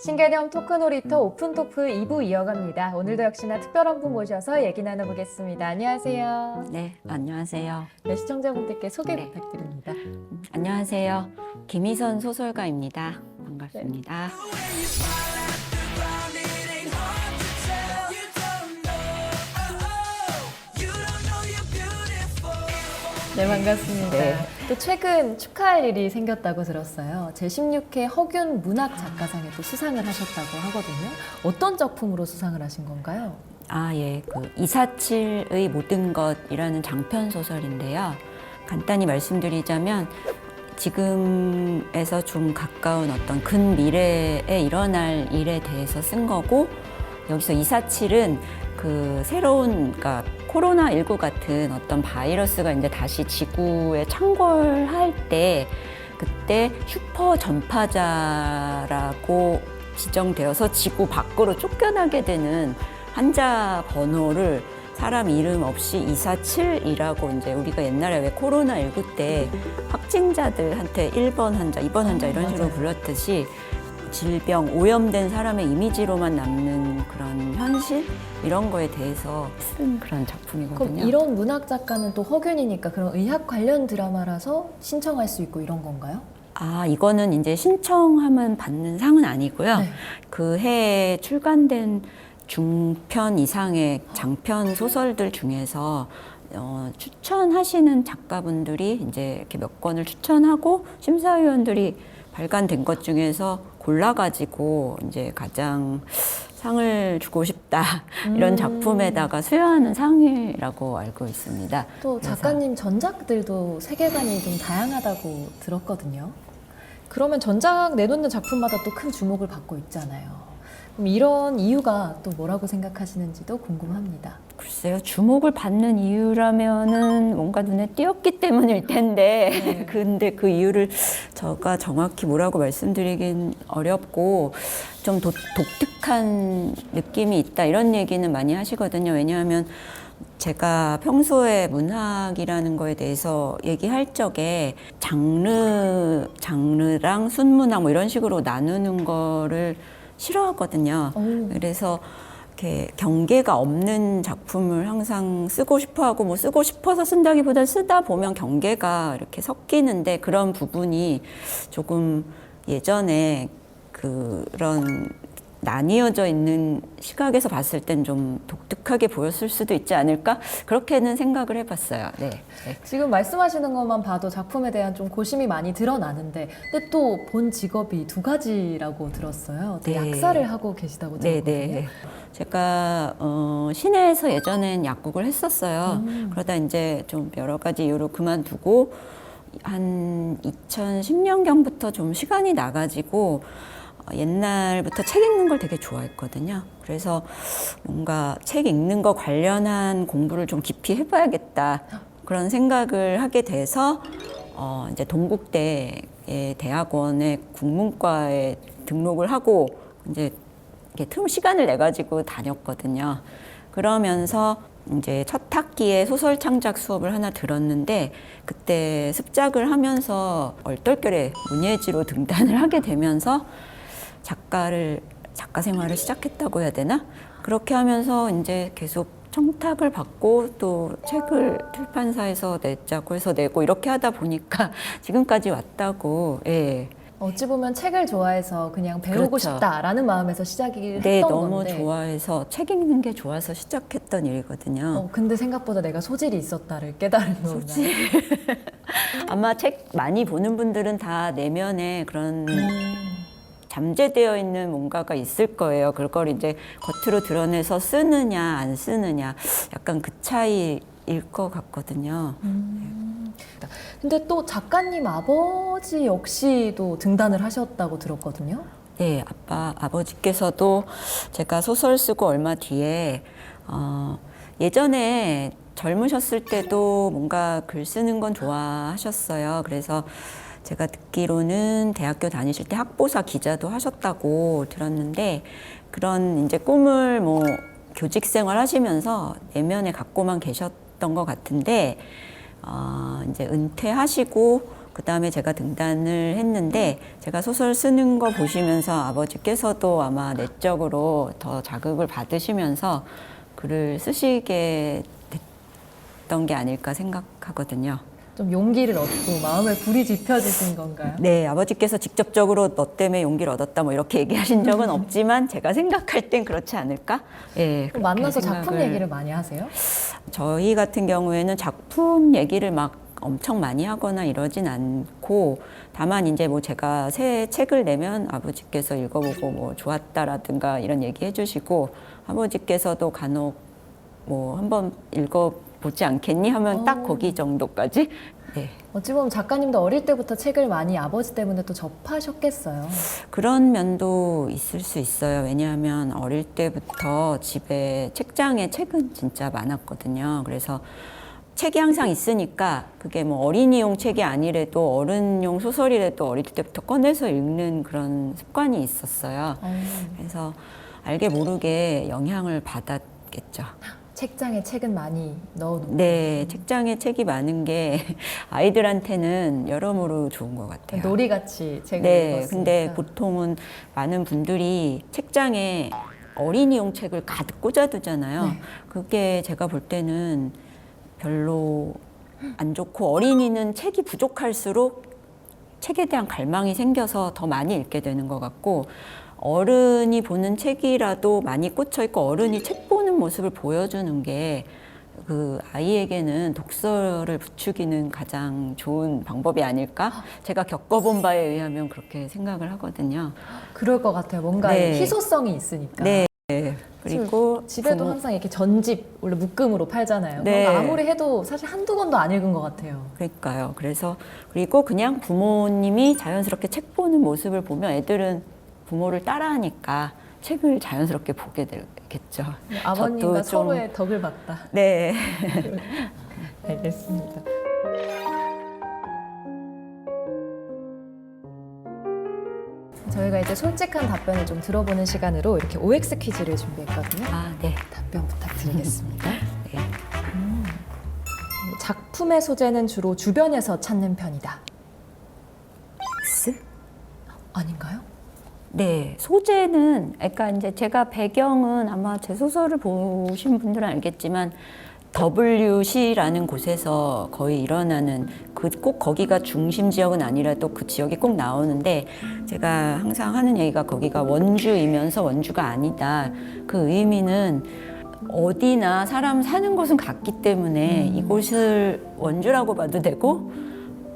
신개념 토크 놀이터 오픈 토크 2부 이어갑니다. 오늘도 역시나 특별한 분 모셔서 얘기 나눠보겠습니다. 안녕하세요. 네, 안녕하세요. 네, 시청자분들께 소개 네. 부탁드립니다. 안녕하세요. 김희선 소설가입니다. 반갑습니다. 네, 반갑습니다. 네. 또 최근 축하할 일이 생겼다고 들었어요. 제16회 허균 문학 작가상에 또 수상을 하셨다고 하거든요. 어떤 작품으로 수상을 하신 건가요? 아, 예. 그 이사칠의 모든 것이라는 장편 소설인데요. 간단히 말씀드리자면 지금에서 좀 가까운 어떤 근미래에 일어날 일에 대해서 쓴 거고 여기서 이사칠은 그 새로운 그러니까 코로나19 같은 어떤 바이러스가 이제 다시 지구에 창궐할 때 그때 슈퍼 전파자라고 지정되어서 지구 밖으로 쫓겨나게 되는 환자 번호를 사람 이름 없이 247이라고 이제 우리가 옛날에 왜 코로나19 때 확진자들한테 1번 환자, 2번 환자 이런 식으로 맞아요. 불렀듯이 질병, 오염된 사람의 이미지로만 남는 그런 현실 이런 거에 대해서 쓴 그런 그럼 작품이거든요. 이런 문학 작가는 또 허균이니까 그런 의학 관련 드라마라서 신청할 수 있고 이런 건가요? 아, 이거는 이제 신청하면 받는 상은 아니고요. 네. 그 해에 출간된 중편 이상의 장편 소설들 중에서 어, 추천하시는 작가분들이 이제 이렇게 몇 권을 추천하고 심사위원들이 발간된 것 중에서 골라가지고 이제 가장 상을 주고 싶다 이런 음. 작품에다가 수여하는 상이라고 알고 있습니다. 또 작가님 전작들도 세계관이 좀 다양하다고 들었거든요. 그러면 전작 내놓는 작품마다 또 큰 주목을 받고 있잖아요. 이런 이유가 또 뭐라고 생각하시는지도 궁금합니다. 글쎄요, 주목을 받는 이유라면은 뭔가 눈에 띄었기 때문일 텐데, 네. 근데 그 이유를 제가 정확히 뭐라고 말씀드리긴 어렵고, 좀 도- 독특한 느낌이 있다, 이런 얘기는 많이 하시거든요. 왜냐하면 제가 평소에 문학이라는 거에 대해서 얘기할 적에 장르, 장르랑 순문학 뭐 이런 식으로 나누는 거를 싫어하거든요. 오. 그래서 이렇게 경계가 없는 작품을 항상 쓰고 싶어 하고 뭐 쓰고 싶어서 쓴다기보다 쓰다 보면 경계가 이렇게 섞이는데 그런 부분이 조금 예전에 그런 나뉘어져 있는 시각에서 봤을 땐 좀 독특하게 보였을 수도 있지 않을까? 그렇게는 생각을 해봤어요. 네. 네. 지금 말씀하시는 것만 봐도 작품에 대한 좀 고심이 많이 드러나는데, 근데 또 본 직업이 두 가지라고 들었어요. 또 네. 약사를 하고 계시다고 네, 들었거든요. 네, 네. 제가 어, 시내에서 예전엔 약국을 했었어요. 음. 그러다 이제 좀 여러 가지 이유로 그만두고 한 2010년경부터 좀 시간이 나가지고 어, 옛날부터 책 읽는 걸 되게 좋아했거든요. 그래서 뭔가 책 읽는 거 관련한 공부를 좀 깊이 해봐야겠다 그런 생각을 하게 돼서 어, 이제 동국대의 대학원의 국문과에 등록을 하고 이제 틈 시간을 내 가지고 다녔거든요. 그러면서 이제 첫 학기에 소설 창작 수업을 하나 들었는데 그때 습작을 하면서 얼떨결에 문예지로 등단을 하게 되면서 작가를 작가 생활을 시작했다고 해야 되나? 그렇게 하면서 이제 계속 청탁을 받고 또 책을 출판사에서 냈자고 해서 내고 이렇게 하다 보니까 지금까지 왔다고 예. 어찌 보면 책을 좋아해서 그냥 배우고 그렇죠. 싶다라는 마음에서 시작이 네, 했던 너무 건데. 좋아해서 책 읽는 게 좋아서 시작했던 일이거든요. 어, 근데 생각보다 내가 소질이 있었다를 깨달은 건가요? 소질. 아마 책 많이 보는 분들은 다 내면에 그런 음. 잠재되어 있는 뭔가가 있을 거예요. 그걸 이제 겉으로 드러내서 쓰느냐 안 쓰느냐 약간 그 차이일 것 같거든요. 음. 근데 또 작가님 아버지 역시도 등단을 하셨다고 들었거든요. 네, 아빠 아버지께서도 제가 소설 쓰고 얼마 뒤에 어, 예전에 젊으셨을 때도 뭔가 글 쓰는 건 좋아하셨어요. 그래서 제가 듣기로는 대학교 다니실 때 학보사 기자도 하셨다고 들었는데 그런 이제 꿈을 뭐 교직 생활 하시면서 내면에 갖고만 계셨던 것 같은데 어, 이제 은퇴하시고 그 다음에 제가 등단을 했는데 제가 소설 쓰는 거 보시면서 아버지께서도 아마 내적으로 더 자극을 받으시면서 글을 쓰시게 됐던 게 아닐까 생각하거든요. 좀 용기를 얻고 마음을 불이 지펴지신 건가요? 네, 아버지께서 직접적으로 너 때문에 용기를 얻었다 뭐 이렇게 얘기하신 적은 없지만 제가 생각할 땐 그렇지 않을까? 예. 만나서 작품 얘기를 많이 하세요? 저희 같은 경우에는 작품 얘기를 막 엄청 많이 하거나 이러진 않고 다만 이제 뭐 제가 새 책을 내면 아버지께서 읽어보고 뭐 좋았다라든가 이런 얘기 해주시고 아버지께서도 간혹 뭐 한번 읽어 보지 않겠니 하면 어. 딱 거기 정도까지 네. 어찌 보면 작가님도 어릴 때부터 책을 많이 아버지 때문에 또 접하셨겠어요. 그런 면도 있을 수 있어요. 왜냐하면 어릴 때부터 집에 책장에 책은 진짜 많았거든요. 그래서 책이 항상 있으니까 그게 뭐 어린이용 책이 아니래도 어른용 소설이라도 어릴 때부터 꺼내서 읽는 그런 습관이 있었어요. 어, 그래서 알게 모르게 영향을 받았겠죠. 책장에 책은 많이 넣어놓고 네, 책장에 책이 많은 게 아이들한테는 여러모로 좋은 것 같아요. 놀이같이 책을 네, 읽었으니까. 근데 보통은 많은 분들이 책장에 어린이용 책을 가득 꽂아두잖아요. 네. 그게 제가 볼 때는 별로 안 좋고 어린이는 책이 부족할수록 책에 대한 갈망이 생겨서 더 많이 읽게 되는 것 같고 어른이 보는 책이라도 많이 꽂혀 있고 어른이 책 보는 모습을 보여주는 게 그 아이에게는 독서를 부추기는 가장 좋은 방법이 아닐까? 제가 겪어본 바에 의하면 그렇게 생각을 하거든요. 그럴 것 같아요. 뭔가 네. 희소성이 있으니까. 네. 그리고 집에도 부모- 항상 이렇게 전집 원래 묶음으로 팔잖아요. 네. 그런 거 아무리 해도 사실 한두 권도 안 읽은 것 같아요. 그러니까요. 그래서 그리고 그냥 부모님이 자연스럽게 책 보는 모습을 보면 애들은 부모를 따라하니까 책을 자연스럽게 보게 되겠죠. 아버님과 저도 좀- 서로의 덕을 봤다. 네. 알겠습니다. 저희가 이제 솔직한 답변을 좀 들어보는 시간으로 이렇게 OX 퀴즈를 준비했거든요. 아, 네. 답변 부탁드리겠습니다. 네. 작품의 소재는 주로 주변에서 찾는 편이다. X? 아닌가요? 네, 소재는 그러니까 이제 제가 배경은 아마 제 소설을 보신 분들은 알겠지만 WC라는 곳에서 거의 일어나는 그 꼭 거기가 중심 지역은 아니라도 그 지역이 꼭 나오는데 제가 항상 하는 얘기가 거기가 원주이면서 원주가 아니다. 그 의미는 어디나 사람 사는 곳은 같기 때문에 이곳을 원주라고 봐도 되고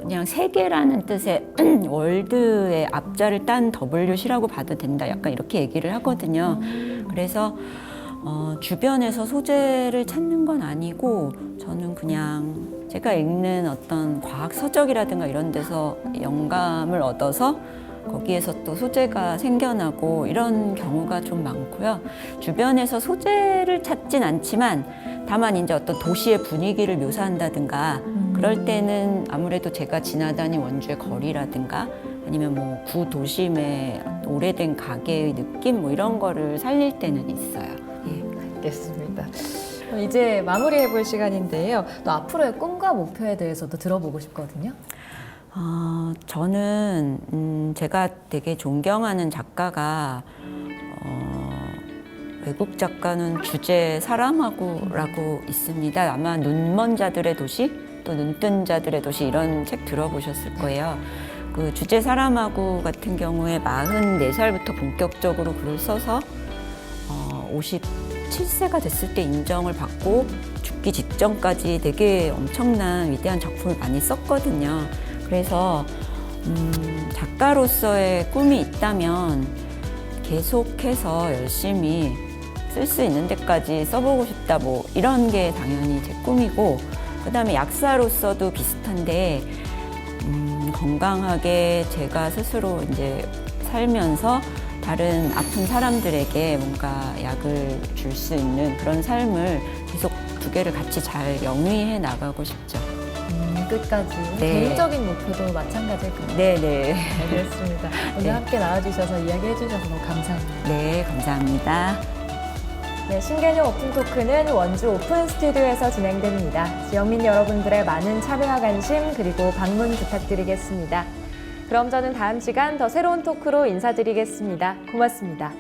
그냥 세계라는 뜻의 월드의 앞자를 딴 WC라고 봐도 된다. 약간 이렇게 얘기를 하거든요. 그래서 어, 주변에서 소재를 찾는 건 아니고 저는 그냥 제가 읽는 어떤 과학 서적이라든가 이런 데서 영감을 얻어서 거기에서 또 소재가 생겨나고 이런 경우가 좀 많고요. 주변에서 소재를 찾진 않지만 다만 이제 어떤 도시의 분위기를 묘사한다든가 그럴 때는 아무래도 제가 지나다닌 원주의 거리라든가 아니면 뭐 구도심의 오래된 가게의 느낌 뭐 이런 거를 살릴 때는 있어요. 예. 알겠습니다. 이제 마무리해 볼 시간인데요. 또 앞으로의 꿈과 목표에 대해서도 들어보고 싶거든요. 어, 저는 음, 제가 되게 존경하는 작가가 어, 외국 작가는 주제 사람하고라고 있습니다. 아마 눈먼 자들의 도시 또 눈뜬 자들의 도시 이런 책 들어보셨을 거예요. 그 주제 사람하고 같은 경우에 44살부터 본격적으로 글을 써서 어, 57세가 됐을 때 인정을 받고 죽기 직전까지 되게 엄청난 위대한 작품을 많이 썼거든요. 그래서 음, 작가로서의 꿈이 있다면 계속해서 열심히 쓸 수 있는 데까지 써보고 싶다 뭐 이런 게 당연히 제 꿈이고 그 다음에 약사로서도 비슷한데 음, 건강하게 제가 스스로 이제 살면서 다른 아픈 사람들에게 뭔가 약을 줄 수 있는 그런 삶을 계속 두 개를 같이 잘 영위해 나가고 싶죠. 음, 끝까지 네. 개인적인 목표도 마찬가지일 겁니다. 네네. 알겠습니다. 오늘 네. 함께 나와주셔서 이야기해 주셔서 너무 감사합니다. 네, 감사합니다. 네, 신개념 오픈 토크는 원주 오픈 스튜디오에서 진행됩니다. 지역민 여러분들의 많은 참여와 관심 그리고 방문 부탁드리겠습니다. 그럼 저는 다음 시간 더 새로운 토크로 인사드리겠습니다. 고맙습니다.